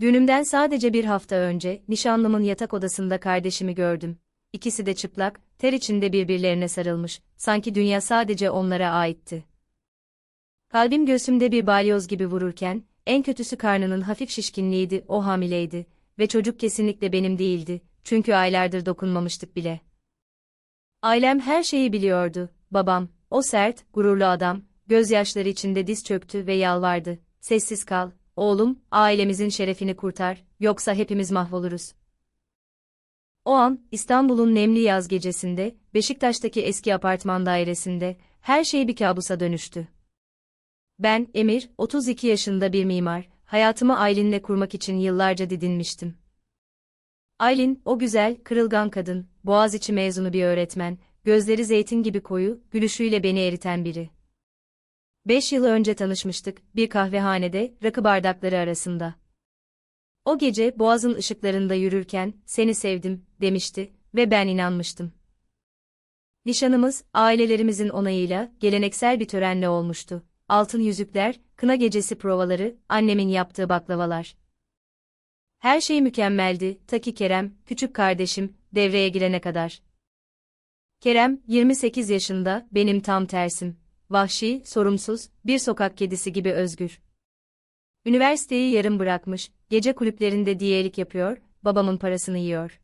Düğünümden sadece bir hafta önce, nişanlımın yatak odasında kardeşimi gördüm. İkisi de çıplak, ter içinde birbirlerine sarılmış, sanki dünya sadece onlara aitti. Kalbim göğsümde bir balyoz gibi vururken, en kötüsü karnının hafif şişkinliğiydi, o hamileydi ve çocuk kesinlikle benim değildi, çünkü aylardır dokunmamıştık bile. Ailem her şeyi biliyordu, babam, o sert, gururlu adam, gözyaşları içinde diz çöktü ve yalvardı, sessiz kal, oğlum, ailemizin şerefini kurtar, yoksa hepimiz mahvoluruz. O an, İstanbul'un nemli yaz gecesinde, Beşiktaş'taki eski apartman dairesinde, her şey bir kabusa dönüştü. Ben, Emir, 32 yaşında bir mimar, hayatımı Aylin'le kurmak için yıllarca didinmiştim. Aylin, o güzel, kırılgan kadın, Boğaziçi mezunu bir öğretmen, gözleri zeytin gibi koyu, gülüşüyle beni eriten biri. Beş yıl önce tanışmıştık, bir kahvehanede, rakı bardakları arasında. O gece boğazın ışıklarında yürürken, seni sevdim, demişti ve ben inanmıştım. Nişanımız, ailelerimizin onayıyla, geleneksel bir törenle olmuştu. Altın yüzükler, kına gecesi provaları, annemin yaptığı baklavalar. Her şey mükemmeldi, ta Kerem, küçük kardeşim, devreye girene kadar. Kerem, 28 yaşında, benim tam tersim. Vahşi, sorumsuz, bir sokak kedisi gibi özgür. Üniversiteyi yarım bırakmış, gece kulüplerinde diyelik yapıyor, babamın parasını yiyor.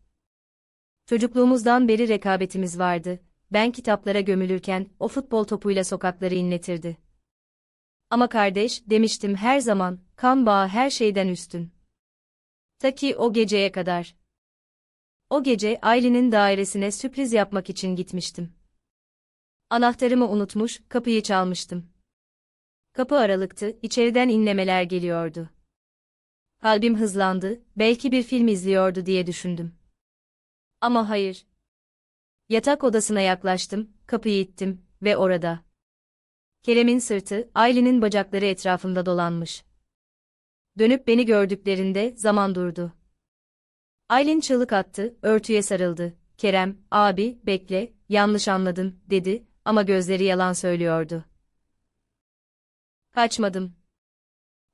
Çocukluğumuzdan beri rekabetimiz vardı. Ben kitaplara gömülürken o futbol topuyla sokakları inletirdi. Ama kardeş, demiştim her zaman, kan bağı her şeyden üstün. Ta ki o geceye kadar. O gece Aylin'in dairesine sürpriz yapmak için gitmiştim. Anahtarımı unutmuş, kapıyı çalmıştım. Kapı aralıktı, içeriden inlemeler geliyordu. Kalbim hızlandı, belki bir film izliyordu diye düşündüm. Ama hayır. Yatak odasına yaklaştım, kapıyı ittim ve orada. Kerem'in sırtı, Aylin'in bacakları etrafında dolanmış. Dönüp beni gördüklerinde zaman durdu. Aylin çığlık attı, örtüye sarıldı. Kerem, abi, bekle, yanlış anladın, dedi ama gözleri yalan söylüyordu. Kaçmadım.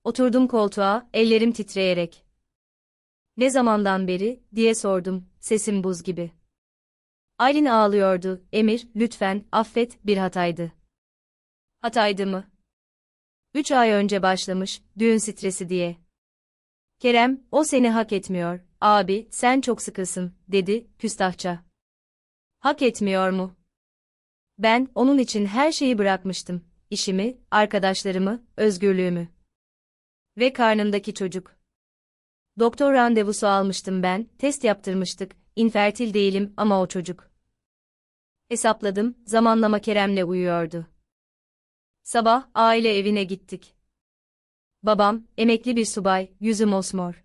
Oturdum koltuğa, ellerim titreyerek. Ne zamandan beri, diye sordum, sesim buz gibi. Aylin ağlıyordu, Emir, lütfen, affet, bir hataydı. Hataydı mı? Üç ay önce başlamış, düğün stresi diye. Kerem, o seni hak etmiyor, abi, sen çok sıkısın, dedi, küstahça. Hak etmiyor mu? Ben, onun için her şeyi bırakmıştım. İşimi, arkadaşlarımı, özgürlüğümü. Ve karnımdaki çocuk. Doktor randevusu almıştım ben, test yaptırmıştık, infertil değilim ama o çocuk. Hesapladım, zamanlama Kerem'le uyuyordu. Sabah, aile evine gittik. Babam, emekli bir subay, yüzü mosmor.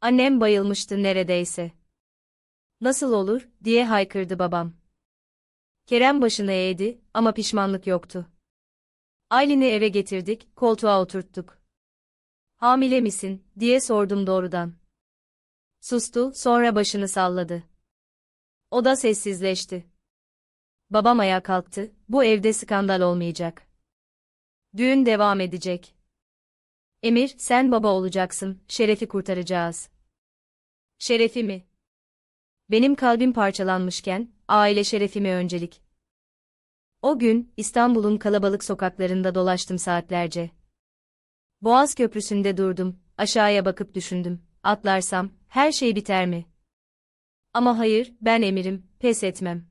Annem bayılmıştı neredeyse. Nasıl olur, diye haykırdı babam. Kerem başını eğdi ama pişmanlık yoktu. Aylin'i eve getirdik, koltuğa oturttuk. Hamile misin, diye sordum doğrudan. Sustu, sonra başını salladı. O da sessizleşti. Babam ayağa kalktı, bu evde skandal olmayacak. Düğün devam edecek. Emir, sen baba olacaksın, şerefi kurtaracağız. Şerefi mi? Benim kalbim parçalanmışken, aile şerefime öncelik. O gün, İstanbul'un kalabalık sokaklarında dolaştım saatlerce. Boğaz Köprüsü'nde durdum, aşağıya bakıp düşündüm, atlarsam, her şey biter mi? Ama hayır, ben emirim, pes etmem.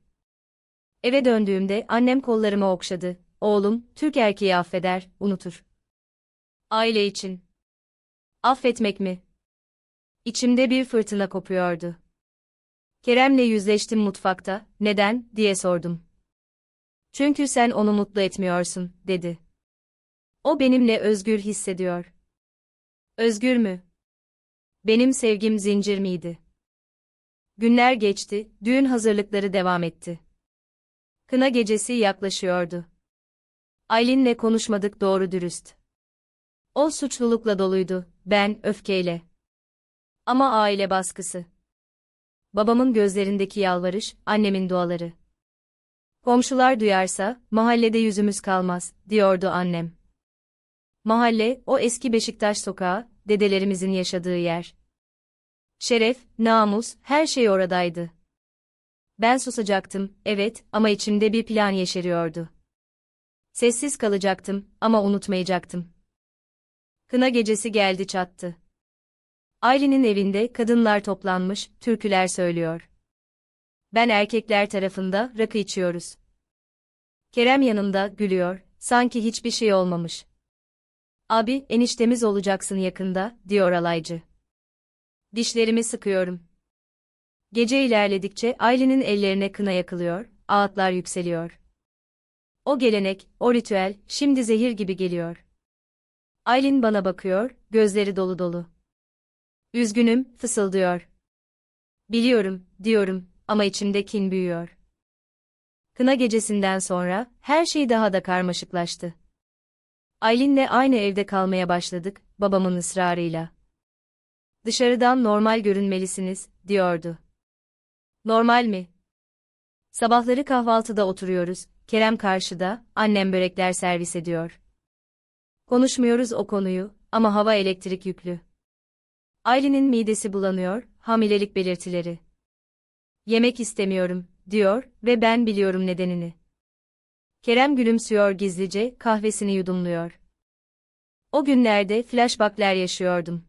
Eve döndüğümde annem kollarımı okşadı, oğlum, Türk erkeği affeder, unutur. Aile için. Affetmek mi? İçimde bir fırtına kopuyordu. Kerem'le yüzleştim mutfakta, neden, diye sordum. Çünkü sen onu mutlu etmiyorsun, dedi. O benimle özgür hissediyor. Özgür mü? Benim sevgim zincir miydi? Günler geçti, düğün hazırlıkları devam etti. Kına gecesi yaklaşıyordu. Aylin'le konuşmadık doğru dürüst. O suçlulukla doluydu, ben öfkeyle. Ama aile baskısı. Babamın gözlerindeki yalvarış, annemin duaları. Komşular duyarsa, mahallede yüzümüz kalmaz, diyordu annem. Mahalle, o eski Beşiktaş sokağı, dedelerimizin yaşadığı yer. Şeref, namus, her şey oradaydı. Ben susacaktım, evet, ama içimde bir plan yeşeriyordu. Sessiz kalacaktım ama unutmayacaktım. Kına gecesi geldi çattı. Aylin'in evinde kadınlar toplanmış, türküler söylüyor. Ben erkekler tarafında rakı içiyoruz. Kerem yanımda gülüyor, sanki hiçbir şey olmamış. Abi, eniştemiz olacaksın yakında, diyor alaycı. Dişlerimi sıkıyorum. Gece ilerledikçe Aylin'in ellerine kına yakılıyor, ağıtlar yükseliyor. O gelenek, o ritüel, şimdi zehir gibi geliyor. Aylin bana bakıyor, gözleri dolu dolu. Üzgünüm, fısıldıyor. Biliyorum, diyorum, ama içimde kin büyüyor. Kına gecesinden sonra, her şey daha da karmaşıklaştı. Aylin'le aynı evde kalmaya başladık, babamın ısrarıyla. Dışarıdan normal görünmelisiniz, diyordu. Normal mi? Sabahları kahvaltıda oturuyoruz, Kerem karşıda, annem börekler servis ediyor. Konuşmuyoruz o konuyu, ama hava elektrik yüklü. Aylin'in midesi bulanıyor, hamilelik belirtileri. Yemek istemiyorum, diyor ve ben biliyorum nedenini. Kerem gülümsüyor gizlice, kahvesini yudumluyor. O günlerde flashbackler yaşıyordum.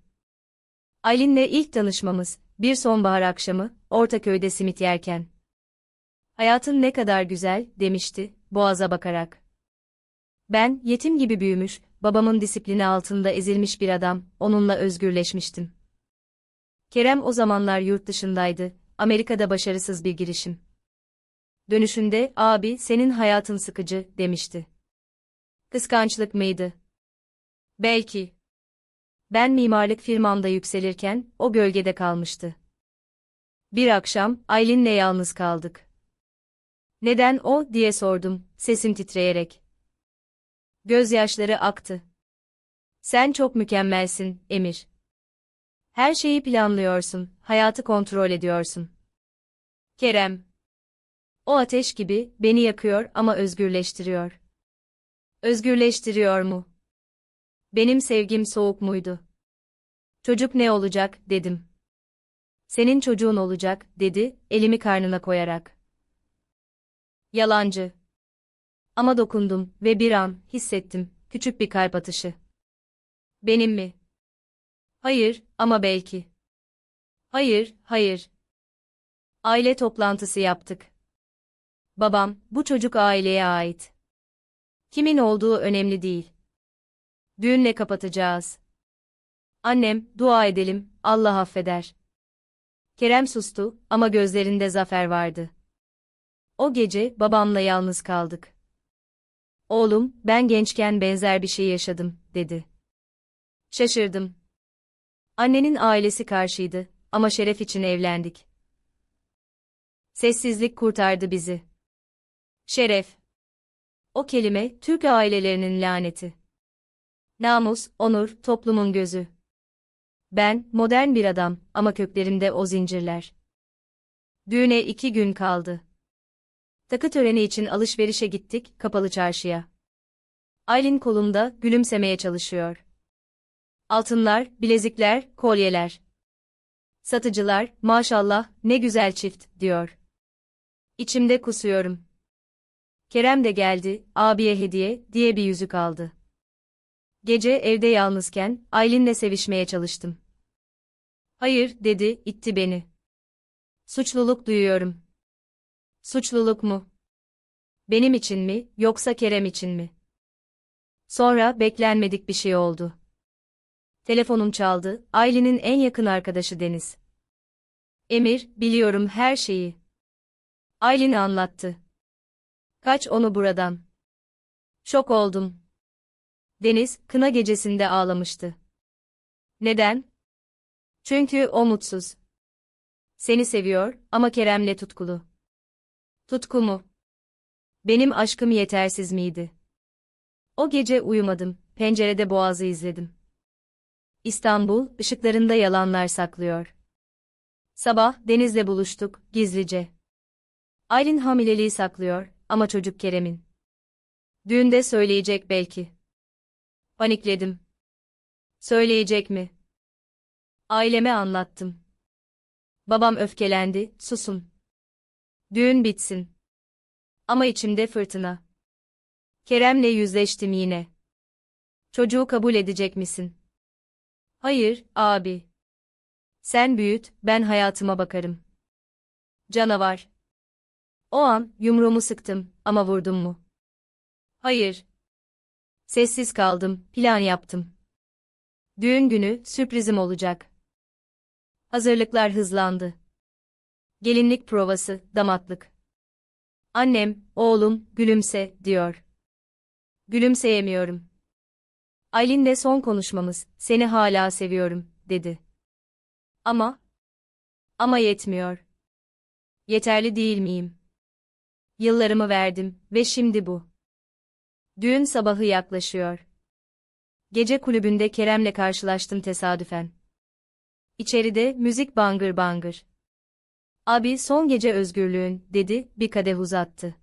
Aylin'le ilk tanışmamız, bir sonbahar akşamı, Ortaköy'de simit yerken. Hayatın ne kadar güzel, demişti, boğaza bakarak. Ben, yetim gibi büyümüş, babamın disiplini altında ezilmiş bir adam, onunla özgürleşmiştim. Kerem o zamanlar yurt dışındaydı, Amerika'da başarısız bir girişim. Dönüşünde, abi senin hayatın sıkıcı, demişti. Kıskançlık mıydı? Belki. Ben mimarlık firmamda yükselirken, o gölgede kalmıştı. Bir akşam, Aylin'le yalnız kaldık. Neden o, diye sordum, sesim titreyerek. Gözyaşları aktı. Sen çok mükemmelsin, Emir. Her şeyi planlıyorsun, hayatı kontrol ediyorsun. Kerem. O ateş gibi, beni yakıyor ama özgürleştiriyor. Özgürleştiriyor mu? Benim sevgim soğuk muydu? Çocuk ne olacak, dedim. Senin çocuğun olacak, dedi, elimi karnına koyarak. Yalancı. Ama dokundum ve bir an, hissettim, küçük bir kalp atışı. Benim mi? Hayır, ama belki. Hayır, hayır. Aile toplantısı yaptık. Babam, bu çocuk aileye ait. Kimin olduğu önemli değil. Düğünle kapatacağız. Annem, dua edelim, Allah affeder. Kerem sustu ama gözlerinde zafer vardı. O gece babamla yalnız kaldık. Oğlum, ben gençken benzer bir şey yaşadım, dedi. Şaşırdım. Annenin ailesi karşıydı ama şeref için evlendik. Sessizlik kurtardı bizi. Şeref. O kelime, Türk ailelerinin laneti. Namus, onur, toplumun gözü. Ben, modern bir adam ama köklerimde o zincirler. Düğüne iki gün kaldı. Takı töreni için alışverişe gittik, kapalı çarşıya. Aylin kolumda, gülümsemeye çalışıyor. Altınlar, bilezikler, kolyeler. Satıcılar, maşallah, ne güzel çift, diyor. İçimde kusuyorum. Kerem de geldi, abiye hediye, diye bir yüzük aldı. Gece evde yalnızken, Aylin'le sevişmeye çalıştım. Hayır, dedi, itti beni. Suçluluk duyuyorum. Suçluluk mu? Benim için mi, yoksa Kerem için mi? Sonra beklenmedik bir şey oldu. Telefonum çaldı, Aylin'in en yakın arkadaşı Deniz. Emir, biliyorum her şeyi. Aylin anlattı. Kaç onu buradan. Şok oldum. Deniz, kına gecesinde ağlamıştı. Neden? Çünkü o mutsuz. Seni seviyor ama Kerem'le tutkulu. Tutku mu? Benim aşkım yetersiz miydi? O gece uyumadım, pencerede boğazı izledim. İstanbul, ışıklarında yalanlar saklıyor. Sabah, Deniz'le buluştuk, gizlice. Aylin hamileliği saklıyor, ama çocuk Kerem'in. Düğünde söyleyecek belki. Panikledim. Söyleyecek mi? Aileme anlattım. Babam öfkelendi, susun. Düğün bitsin. Ama içimde fırtına. Kerem'le yüzleştim yine. Çocuğu kabul edecek misin? Hayır, abi. Sen büyüt, ben hayatıma bakarım. Canavar. O an yumruğumu sıktım ama vurdum mu? Hayır. Sessiz kaldım, plan yaptım. Düğün günü sürprizim olacak. Hazırlıklar hızlandı. Gelinlik provası, damatlık. Annem, oğlum, gülümse, diyor. Gülümseyemiyorum. Aylin'le son konuşmamız, seni hala seviyorum, dedi. Ama, ama yetmiyor. Yeterli değil miyim? Yıllarımı verdim ve şimdi bu. Düğün sabahı yaklaşıyor. Gece kulübünde Kerem'le karşılaştım tesadüfen. İçeride müzik bangır bangır. Abi son gece özgürlüğün, dedi, bir kadeh uzattı.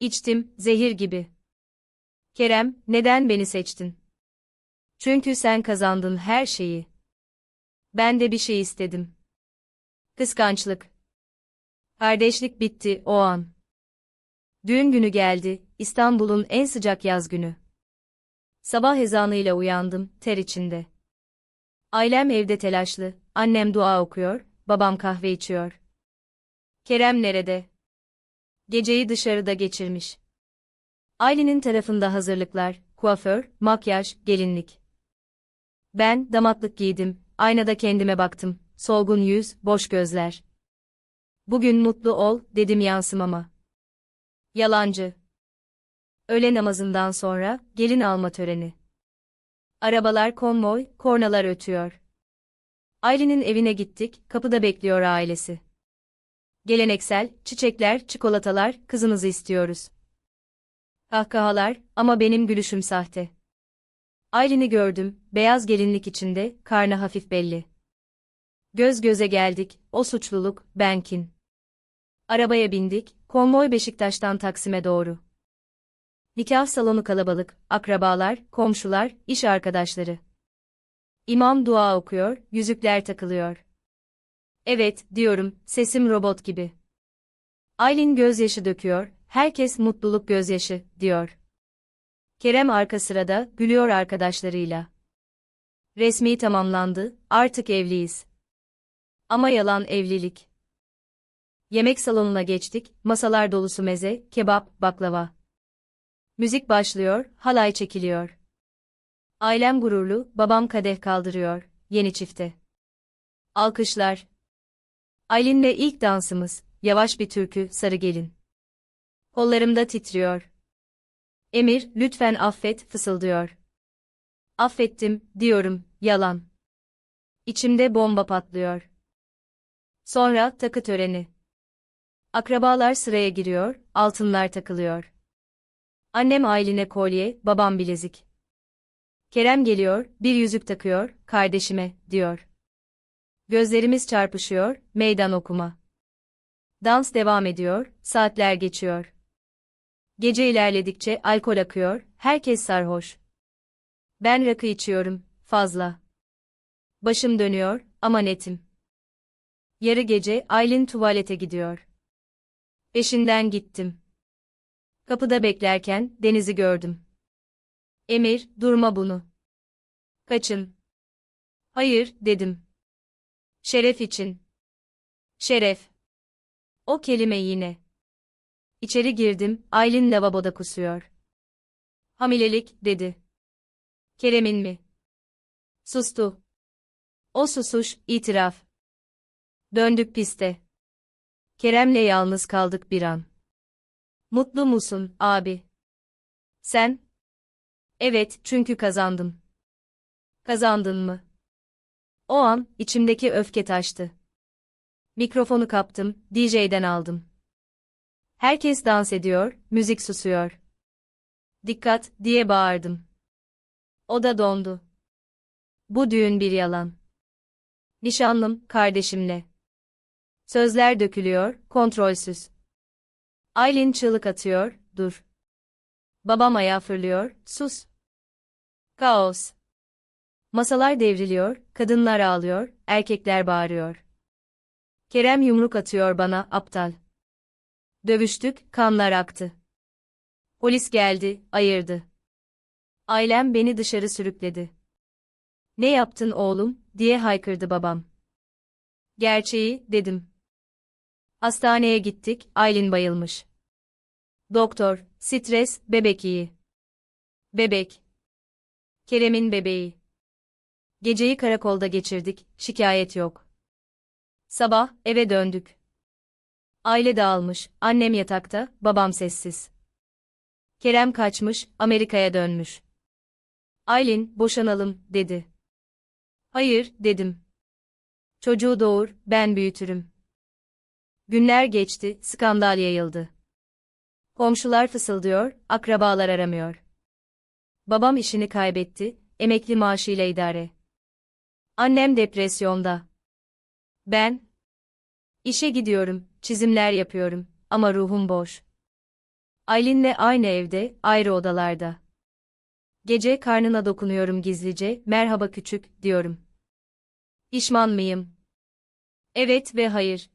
İçtim, zehir gibi. Kerem, neden beni seçtin? Çünkü sen kazandın her şeyi. Ben de bir şey istedim. Kıskançlık. Kardeşlik bitti o an. Düğün günü geldi, İstanbul'un en sıcak yaz günü. Sabah ezanıyla uyandım, ter içinde. Ailem evde telaşlı, annem dua okuyor, babam kahve içiyor. Kerem nerede? Geceyi dışarıda geçirmiş. Ailenin tarafında hazırlıklar, kuaför, makyaj, gelinlik. Ben damatlık giydim, aynada kendime baktım, solgun yüz, boş gözler. Bugün mutlu ol, dedim yansımama. Yalancı. Öğle namazından sonra, gelin alma töreni. Arabalar konvoy, kornalar ötüyor. Aylin'in evine gittik, kapıda bekliyor ailesi. Geleneksel, çiçekler, çikolatalar, kızınızı istiyoruz. Kahkahalar, ama benim gülüşüm sahte. Aylin'i gördüm, beyaz gelinlik içinde, karnı hafif belli. Göz göze geldik, o suçluluk, benkin. Arabaya bindik, konvoy Beşiktaş'tan Taksim'e doğru. Nikah salonu kalabalık, akrabalar, komşular, iş arkadaşları. İmam dua okuyor, yüzükler takılıyor. Evet, diyorum, sesim robot gibi. Aylin gözyaşı döküyor, herkes mutluluk gözyaşı, diyor. Kerem arka sırada, gülüyor arkadaşlarıyla. Resmi tamamlandı, artık evliyiz. Ama yalan evlilik. Yemek salonuna geçtik, masalar dolusu meze, kebap, baklava. Müzik başlıyor, halay çekiliyor. Ailem gururlu, babam kadeh kaldırıyor, yeni çifte. Alkışlar. Aylin'le ilk dansımız, yavaş bir türkü, sarı gelin. Kollarımda titriyor. Emir, lütfen affet, fısıldıyor. Affettim, diyorum, yalan. İçimde bomba patlıyor. Sonra, takı töreni. Akrabalar sıraya giriyor, altınlar takılıyor. Annem Aylin'e kolye, babam bilezik. Kerem geliyor, bir yüzük takıyor, kardeşime, diyor. Gözlerimiz çarpışıyor, meydan okuma. Dans devam ediyor, saatler geçiyor. Gece ilerledikçe alkol akıyor, herkes sarhoş. Ben rakı içiyorum, fazla. Başım dönüyor, ama netim. Yarı gece Aylin tuvalete gidiyor. Peşinden gittim. Kapıda beklerken Deniz'i gördüm. Emir, durma bunu. Kaçın. Hayır, dedim. Şeref için. Şeref. O kelime yine. İçeri girdim, Aylin lavaboda kusuyor. Hamilelik, dedi. Kerem'in mi? Sustu. O susuş, itiraf. Döndük piste. Kerem'le yalnız kaldık bir an. Mutlu musun, abi? Sen? Evet, çünkü kazandım. Kazandın mı? O an, içimdeki öfke taştı. Mikrofonu kaptım, DJ'den aldım. Herkes dans ediyor, müzik susuyor. Dikkat, diye bağırdım. O da dondu. Bu düğün bir yalan. Nişanlım, kardeşimle. Sözler dökülüyor, kontrolsüz. Aylin çığlık atıyor, dur. Babam ayağa fırlıyor, sus. Kaos. Masalar devriliyor, kadınlar ağlıyor, erkekler bağırıyor. Kerem yumruk atıyor bana, aptal. Dövüştük, kanlar aktı. Polis geldi, ayırdı. Ailem beni dışarı sürükledi. Ne yaptın oğlum, diye haykırdı babam. Gerçeği, dedim. Hastaneye gittik, Aylin bayılmış. Doktor, stres, bebek iyi. Bebek. Kerem'in bebeği. Geceyi karakolda geçirdik, şikayet yok. Sabah, eve döndük. Aile dağılmış, annem yatakta, babam sessiz. Kerem kaçmış, Amerika'ya dönmüş. Aylin, boşanalım, dedi. Hayır, dedim. Çocuğu doğur, ben büyütürüm. Günler geçti, skandal yayıldı. Komşular fısıldıyor, akrabalar aramıyor. Babam işini kaybetti, emekli maaşıyla idare. Annem depresyonda. Ben işe gidiyorum, çizimler yapıyorum ama ruhum boş. Aylin'le aynı evde, ayrı odalarda. Gece karnına dokunuyorum gizlice, merhaba küçük, diyorum. Pişman mıyım? Evet ve hayır.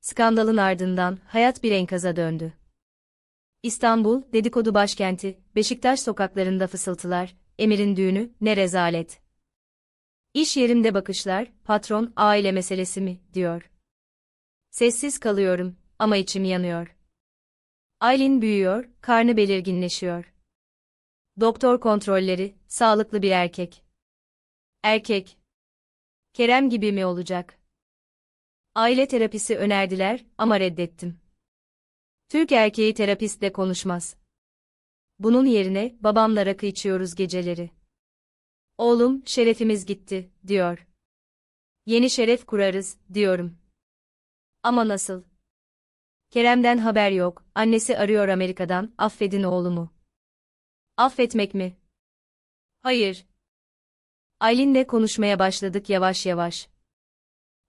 Skandalın ardından hayat bir enkaza döndü. İstanbul, dedikodu başkenti, Beşiktaş sokaklarında fısıltılar, Emir'in düğünü, ne rezalet. İş yerimde bakışlar, patron, aile meselesi mi, diyor. Sessiz kalıyorum, ama içim yanıyor. Aylin büyüyor, karnı belirginleşiyor. Doktor kontrolleri, sağlıklı bir erkek. Erkek. Kerem gibi mi olacak? Aile terapisi önerdiler ama reddettim. Türk erkeği terapistle konuşmaz. Bunun yerine babamla rakı içiyoruz geceleri. Oğlum, şerefimiz gitti, diyor. Yeni şeref kurarız, diyorum. Ama nasıl? Kerem'den haber yok, annesi arıyor Amerika'dan, affedin oğlumu. Affetmek mi? Hayır. Aylin'le konuşmaya başladık yavaş yavaş.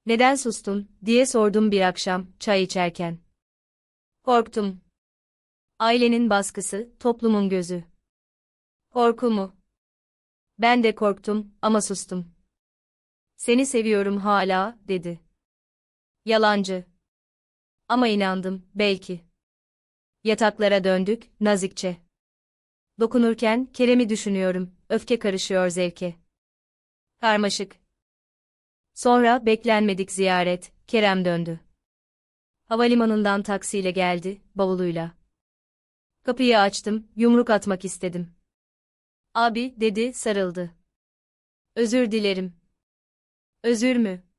Neden sustun, diye sordum bir akşam, çay içerken. Korktum. Ailenin baskısı, toplumun gözü. Korku mu? Ben de korktum ama sustum. Seni seviyorum hala, dedi. Yalancı. Ama inandım, belki. Yataklara döndük, nazikçe. Dokunurken Kerem'i düşünüyorum, öfke karışıyor zevke. Karmaşık. Sonra beklenmedik ziyaret, Kerem döndü. Havalimanından taksiyle geldi, bavuluyla. Kapıyı açtım, yumruk atmak istedim. Abi, dedi, sarıldı. Özür dilerim. Özür mü?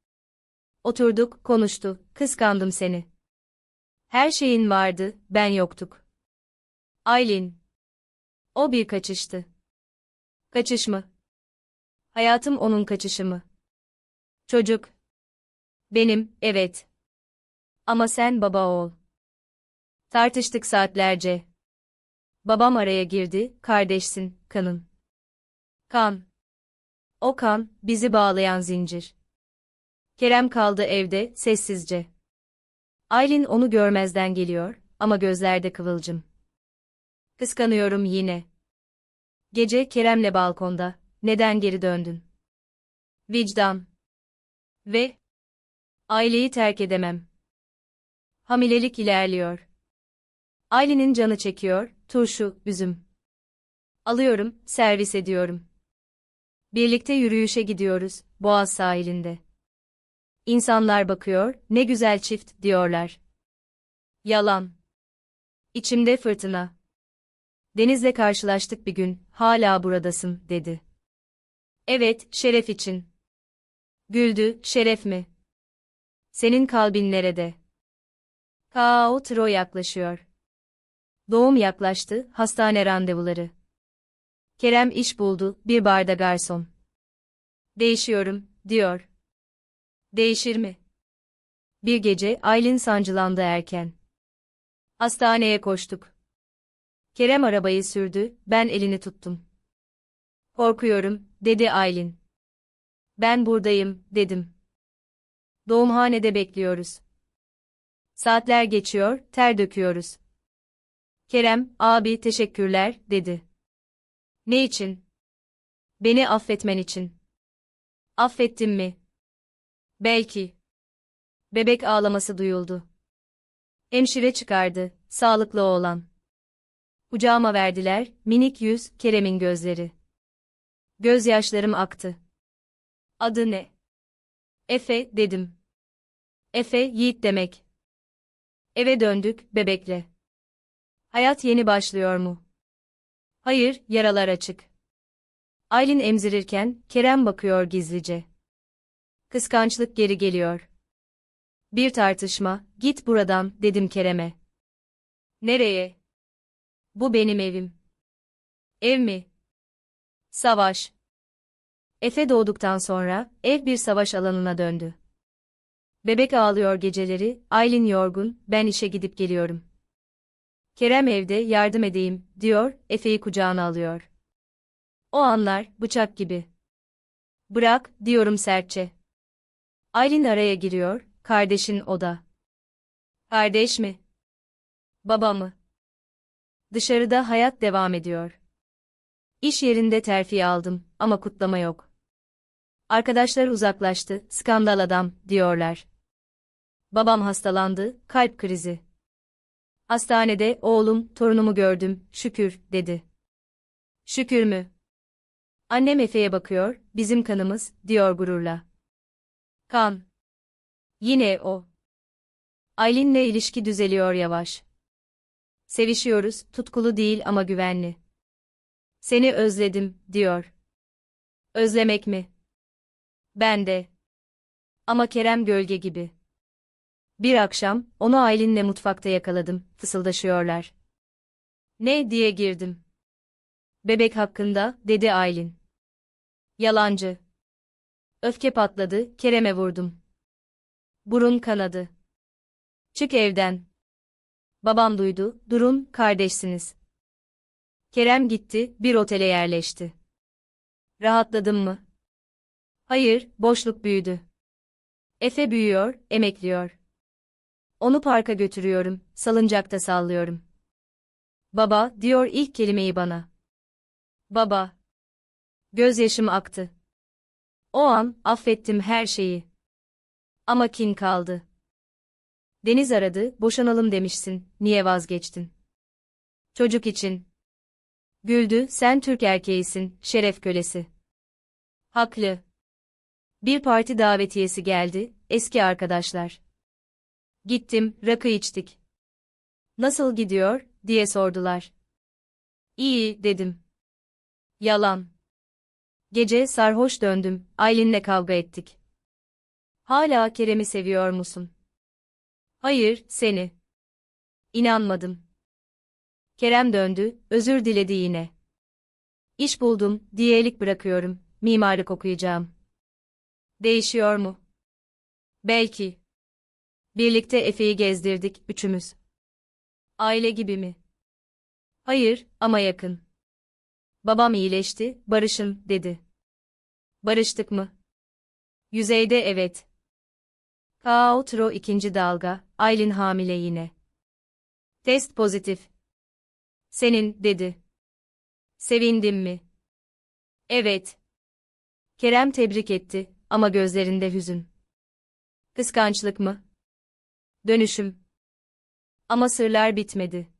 Oturduk, konuştu, kıskandım seni. Her şeyin vardı, ben yoktuk. Aylin. O bir kaçıştı. Kaçış mı? Hayatım onun kaçışı mı? Çocuk. Benim, evet. Ama sen baba ol. Tartıştık saatlerce. Babam araya girdi, kardeşsin, kanın. Kan. O kan, bizi bağlayan zincir. Kerem kaldı evde, sessizce. Aylin onu görmezden geliyor, ama gözlerde kıvılcım. Kıskanıyorum yine. Gece Kerem'le balkonda, neden geri döndün? Vicdan. Ve aileyi terk edemem. Hamilelik ilerliyor. Aylin'in canı çekiyor, turşu, üzüm. Alıyorum, servis ediyorum. Birlikte yürüyüşe gidiyoruz, Boğaz sahilinde. İnsanlar bakıyor, ne güzel çift, diyorlar. Yalan. İçimde fırtına. Denizle karşılaştık bir gün, hala buradasın, dedi. Evet, şeref için. Güldü, şeref mi? Senin kalbin nerede? Kao Tro yaklaşıyor. Doğum yaklaştı, hastane randevuları. Kerem iş buldu, bir barda garson. Değişiyorum, diyor. Değişir mi? Bir gece Aylin sancılandı erken. Hastaneye koştuk. Kerem arabayı sürdü, ben elini tuttum. Korkuyorum, dedi Aylin. Ben buradayım, dedim. Doğumhanede bekliyoruz. Saatler geçiyor, ter döküyoruz. Kerem, abi teşekkürler, dedi. Ne için? Beni affetmen için. Affettim mi? Belki. Bebek ağlaması duyuldu. Hemşire çıkardı, sağlıklı oğlan. Kucağıma verdiler, minik yüz, Kerem'in gözleri. Gözyaşlarım aktı. Adı ne? Efe, dedim. Efe, Yiğit demek. Eve döndük, bebekle. Hayat yeni başlıyor mu? Hayır, yaralar açık. Aylin emzirirken, Kerem bakıyor gizlice. Kıskançlık geri geliyor. Bir tartışma, git buradan, dedim Kerem'e. Nereye? Bu benim evim. Ev mi? Savaş. Efe doğduktan sonra, ev bir savaş alanına döndü. Bebek ağlıyor geceleri, Aylin yorgun, ben işe gidip geliyorum. Kerem evde, yardım edeyim, diyor, Efe'yi kucağına alıyor. O anlar, bıçak gibi. Bırak, diyorum sertçe. Aylin araya giriyor, kardeşin o da. Kardeş mi? Baba mı? Dışarıda hayat devam ediyor. İş yerinde terfi aldım ama kutlama yok. Arkadaşlar uzaklaştı, skandal adam, diyorlar. Babam hastalandı, kalp krizi. Hastanede oğlum, torunumu gördüm, şükür, dedi. Şükür mü? Annem Efe'ye bakıyor, bizim kanımız, diyor gururla. Kan. Yine o. Aylin'le ilişki düzeliyor yavaş. Sevişiyoruz, tutkulu değil ama güvenli. Seni özledim, diyor. Özlemek mi? Ben de. Ama Kerem gölge gibi. Bir akşam, onu Aylin'le mutfakta yakaladım, fısıldaşıyorlar. Ne diye girdim. Bebek hakkında, dedi Aylin. Yalancı. Öfke patladı, Kerem'e vurdum. Burun kanadı. Çık evden. Babam duydu, durun, kardeşsiniz. Kerem gitti, bir otele yerleşti. Rahatladın mı? Hayır, boşluk büyüdü. Efe büyüyor, emekliyor. Onu parka götürüyorum, salıncakta sallıyorum. Baba, diyor ilk kelimeyi bana. Baba. Gözyaşım aktı. O an, affettim her şeyi. Ama kin kaldı. Deniz aradı, boşanalım demişsin, niye vazgeçtin? Çocuk için. Güldü, sen Türk erkeğisin, şeref kölesi. Haklı. Bir parti davetiyesi geldi, eski arkadaşlar. Gittim, rakı içtik. Nasıl gidiyor, diye sordular. İyi, dedim. Yalan. Gece sarhoş döndüm, Aylin'le kavga ettik. Hala Kerem'i seviyor musun? Hayır, seni. İnanmadım. Kerem döndü, özür diledi yine. İş buldum, diyelik bırakıyorum, mimarlık okuyacağım. Değişiyor mu? Belki. Birlikte Efe'yi gezdirdik, üçümüz. Aile gibi mi? Hayır, ama yakın. Babam iyileşti, barışın, dedi. Barıştık mı? Yüzeyde evet. Kaotro ikinci dalga, Aylin hamile yine. Test pozitif. Senin, dedi. Sevindim mi? Evet. Kerem tebrik etti ama gözlerinde hüzün. Kıskançlık mı? Dönüşüm. Ama sırlar bitmedi.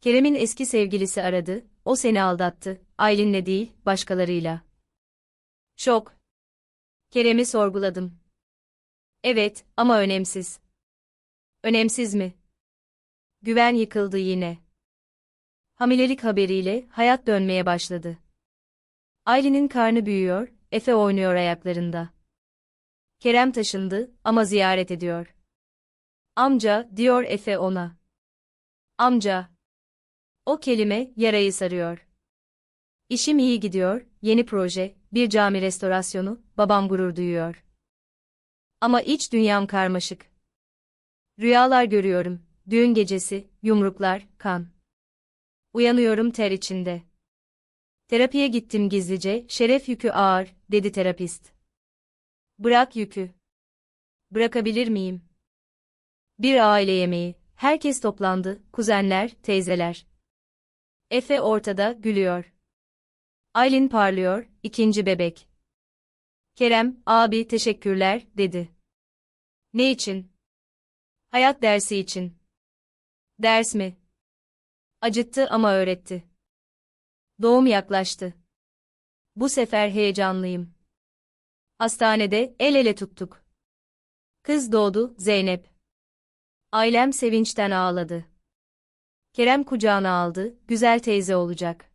Kerem'in eski sevgilisi aradı, o seni aldattı, Aylin'le değil, başkalarıyla. Şok. Kerem'i sorguladım. Evet, ama önemsiz. Önemsiz mi? Güven yıkıldı yine. Hamilelik haberiyle hayat dönmeye başladı. Aylin'in karnı büyüyor, Efe oynuyor ayaklarında. Kerem taşındı ama ziyaret ediyor. Amca, diyor Efe ona. Amca. O kelime yarayı sarıyor. İşim iyi gidiyor, yeni proje, bir cami restorasyonu, babam gurur duyuyor. Ama iç dünyam karmaşık. Rüyalar görüyorum, düğün gecesi, yumruklar, kan. Uyanıyorum ter içinde. Terapiye gittim gizlice, şeref yükü ağır, dedi terapist. Bırak yükü. Bırakabilir miyim? Bir aile yemeği, herkes toplandı, kuzenler, teyzeler. Efe ortada, gülüyor. Aylin parlıyor, ikinci bebek. Kerem, abi teşekkürler, dedi. Ne için? Hayat dersi için. Ders mi? Acıttı ama öğretti. Doğum yaklaştı. Bu sefer heyecanlıyım. Hastanede el ele tuttuk. Kız doğdu, Zeynep. Ailem sevinçten ağladı. Kerem kucağına aldı, güzel teyze olacak.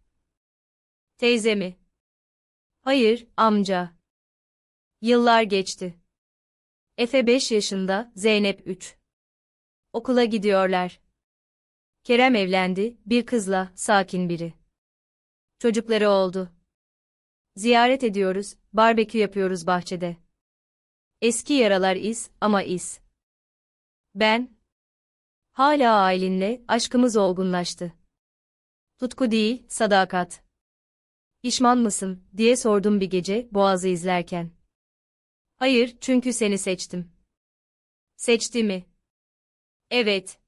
Teyze mi? Hayır, amca. Yıllar geçti. Efe 5 yaşında, Zeynep 3. Okula gidiyorlar. Kerem evlendi, bir kızla, sakin biri. Çocukları oldu. Ziyaret ediyoruz, barbekü yapıyoruz bahçede. Eski yaralar iz ama iz. Ben hala ailenle aşkımız olgunlaştı. Tutku değil, sadakat. Pişman mısın diye sordum bir gece Boğaz'ı izlerken. Hayır, çünkü seni seçtim. Seçti mi? Evet.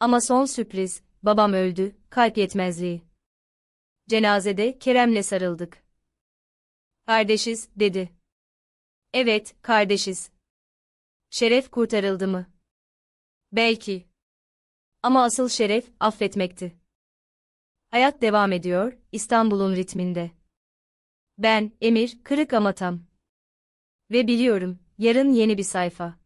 Ama son sürpriz, babam öldü, kalp yetmezliği. Cenazede Kerem'le sarıldık. Kardeşiz, dedi. Evet, kardeşiz. Şeref kurtarıldı mı? Belki. Ama asıl şeref affetmekti. Hayat devam ediyor, İstanbul'un ritminde. Ben, Emir, kırık ama tam. Ve biliyorum, yarın yeni bir sayfa.